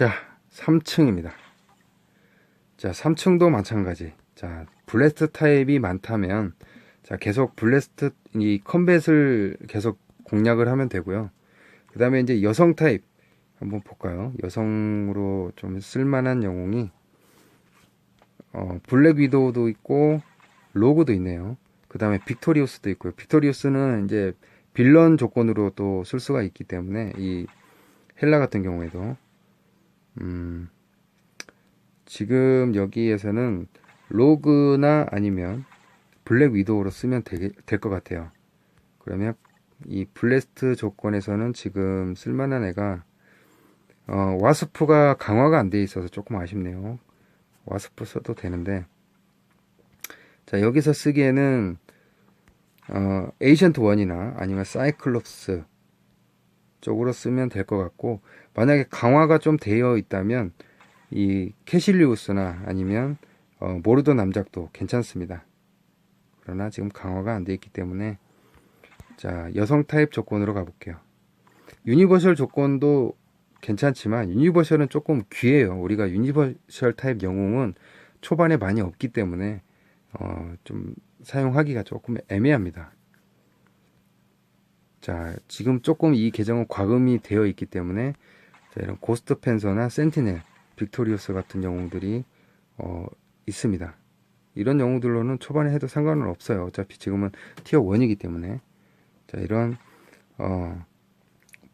자, 3층입니다. 자, 3층도 마찬가지. 자, 블래스트 타입이 많다면, 자, 계속 블래스트, 이 컴뱃을 계속 공략을 하면 되고요. 그 다음에 이제 여성 타입, 한번 볼까요? 여성으로 좀 쓸만한 영웅이, 어, 블랙 위도우도 있고, 로그도 있네요. 그 다음에 빅토리우스도 있고요. 빅토리우스는 이제 빌런 조건으로 또 쓸 수가 있기 때문에, 이 헬라 같은 경우에도, 음, 지금 여기에서는 로그나 아니면 블랙 위도우로 쓰면 될 것 같아요. 그러면 이 블래스트 조건에서는 지금 쓸만한 애가 어, 와스프가 강화가 안 돼 있어서 조금 아쉽네요. 와스프 써도 되는데 자 여기서 쓰기에는 어, 에이션트 1이나 아니면 사이클롭스 쪽으로 쓰면 될 것 같고 만약에 강화가 좀 되어 있다면 이 캐실리우스나 아니면 어, 모르도 남작도 괜찮습니다. 그러나 지금 강화가 안돼 있기 때문에 자 여성 타입 조건으로 가볼게요. 유니버셜 조건도 괜찮지만 유니버셜은 조금 귀해요. 우리가 유니버셜 타입 영웅은 초반에 많이 없기 때문에 어, 좀 사용하기가 조금 애매합니다. 자 지금 조금 이 계정은 과금이 되어 있기 때문에 자, 이런 고스트 펜서나 센티넬, 빅토리우스 같은 영웅들이 어, 있습니다. 이런 영웅들로는 초반에 해도 상관은 없어요. 어차피 지금은 티어 1이기 때문에 자 이런 어,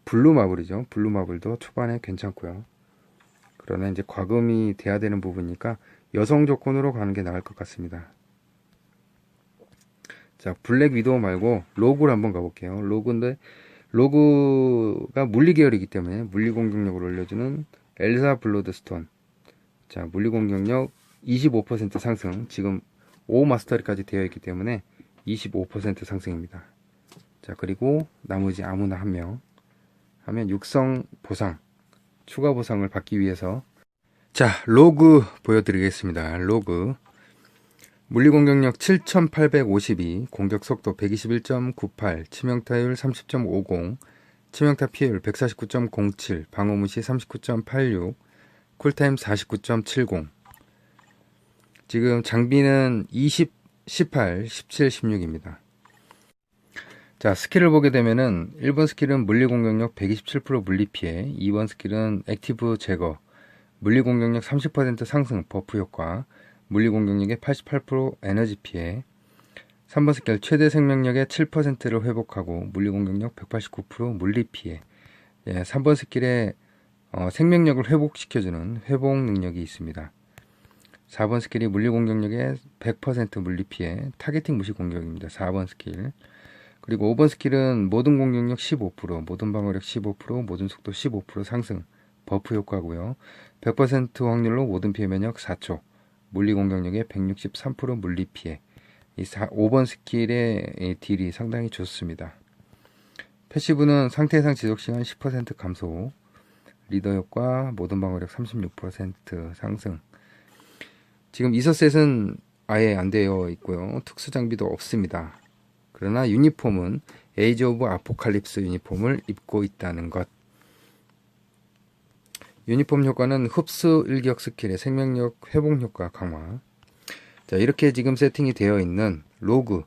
블루 마블이죠. 블루 마블도 초반에 괜찮고요. 그러나 이제 과금이 돼야 되는 부분이니까 여성 조건으로 가는 게 나을 것 같습니다. 자 블랙 위도우 말고 로그를 한번 가볼게요. 로그인데 로그가 물리 계열이기 때문에 물리 공격력을 올려주는 엘사 블로드스톤. 자, 물리 공격력 25% 상승. 지금 5 마스터리까지 되어 있기 때문에 25% 상승입니다. 자, 그리고 나머지 아무나 한 명 하면 육성 보상, 추가 보상을 받기 위해서 자, 로그 보여드리겠습니다. 로그. 물리 공격력 7852, 공격 속도 121.98, 치명타율 30.50, 치명타 피해율 149.07, 방어 무시 39.86, 쿨타임 49.70. 지금 장비는 20, 18, 17, 16입니다. 자, 스킬을 보게 되면은 1번 스킬은 물리 공격력 127% 물리 피해, 2번 스킬은 액티브 제거, 물리 공격력 30% 상승 버프 효과, 물리 공격력의 88% 에너지 피해 3번 스킬 최대 생명력의 7%를 회복하고 물리 공격력 189% 물리 피해 예, 3번 스킬에 어, 생명력을 회복시켜주는 회복 능력이 있습니다. 4번 스킬이 물리 공격력의 100% 물리 피해 타겟팅 무시 공격입니다. 4번 스킬 그리고 5번 스킬은 모든 공격력 15% 모든 방어력 15% 모든 속도 15% 상승 버프 효과고요. 100% 확률로 모든 피해 면역 4초 물리 공격력의 163% 물리 피해. 이 4, 5번 스킬의 딜이 상당히 좋습니다. 패시브는 상태 이상 지속 시간 10% 감소, 리더 효과, 모든 방어력 36% 상승. 지금 이서셋은 아예 안 되어 있고요. 특수 장비도 없습니다. 그러나 유니폼은 에이지 오브 아포칼립스 유니폼을 입고 있다는 것. 유니폼 효과는 흡수 일격 스킬의 생명력 회복 효과 강화. 자, 이렇게 지금 세팅이 되어 있는 로그.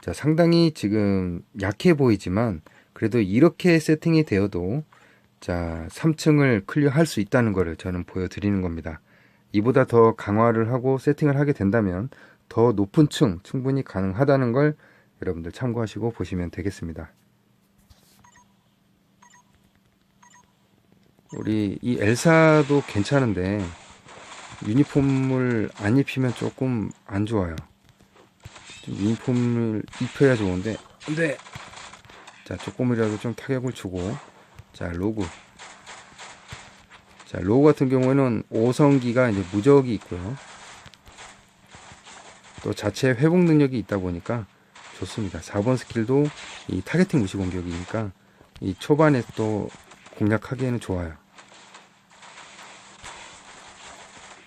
자, 상당히 지금 약해 보이지만 그래도 이렇게 세팅이 되어도 자, 3층을 클리어 할 수 있다는 것을 저는 보여드리는 겁니다. 이보다 더 강화를 하고 세팅을 하게 된다면 더 높은 층 충분히 가능하다는 걸 여러분들 참고하시고 보시면 되겠습니다. 우리 이 엘사도 괜찮은데 유니폼을 안 입히면 조금 안 좋아요. 좀 유니폼을 입혀야 좋은데 근데 자 조금이라도 좀 타격을 주고 자 로그 자 로그 같은 경우에는 5성기가 이제 무적이 있고요. 또 자체 회복 능력이 있다 보니까 좋습니다. 4번 스킬도 이 타겟팅 무시 공격이니까 이 초반에 또 공략하기에는 좋아요.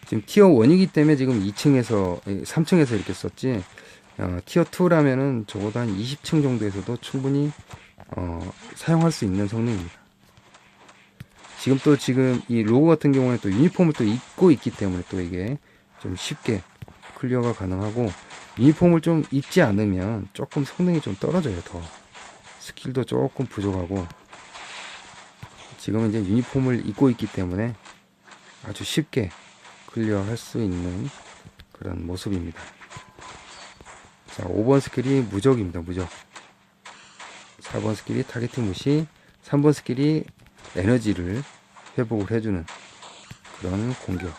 지금 티어 1이기 때문에 지금 2층에서 3층에서 이렇게 썼지. 어, 티어 2라면은 적어도 한 20층 정도에서도 충분히 어, 사용할 수 있는 성능입니다. 지금 또 지금 이 로고 같은 경우에 또 유니폼을 또 입고 있기 때문에 또 이게 좀 쉽게 클리어가 가능하고 유니폼을 좀 입지 않으면 조금 성능이 좀 떨어져요 더. 스킬도 조금 부족하고. 지금은 이제 유니폼을 입고 있기 때문에 아주 쉽게 클리어 할 수 있는 그런 모습입니다. 자 5번 스킬이 무적입니다 무적. 4번 스킬이 타겟팅 무시 3번 스킬이 에너지를 회복을 해주는 그런 공격.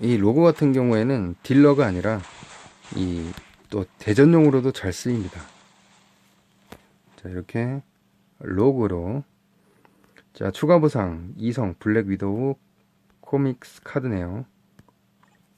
이 로고 같은 경우에는 딜러가 아니라 이 또 대전용으로도 잘 쓰입니다. 자 이렇게 로고로 자 추가 보상 이성 블랙 위도우 코믹스 카드네요.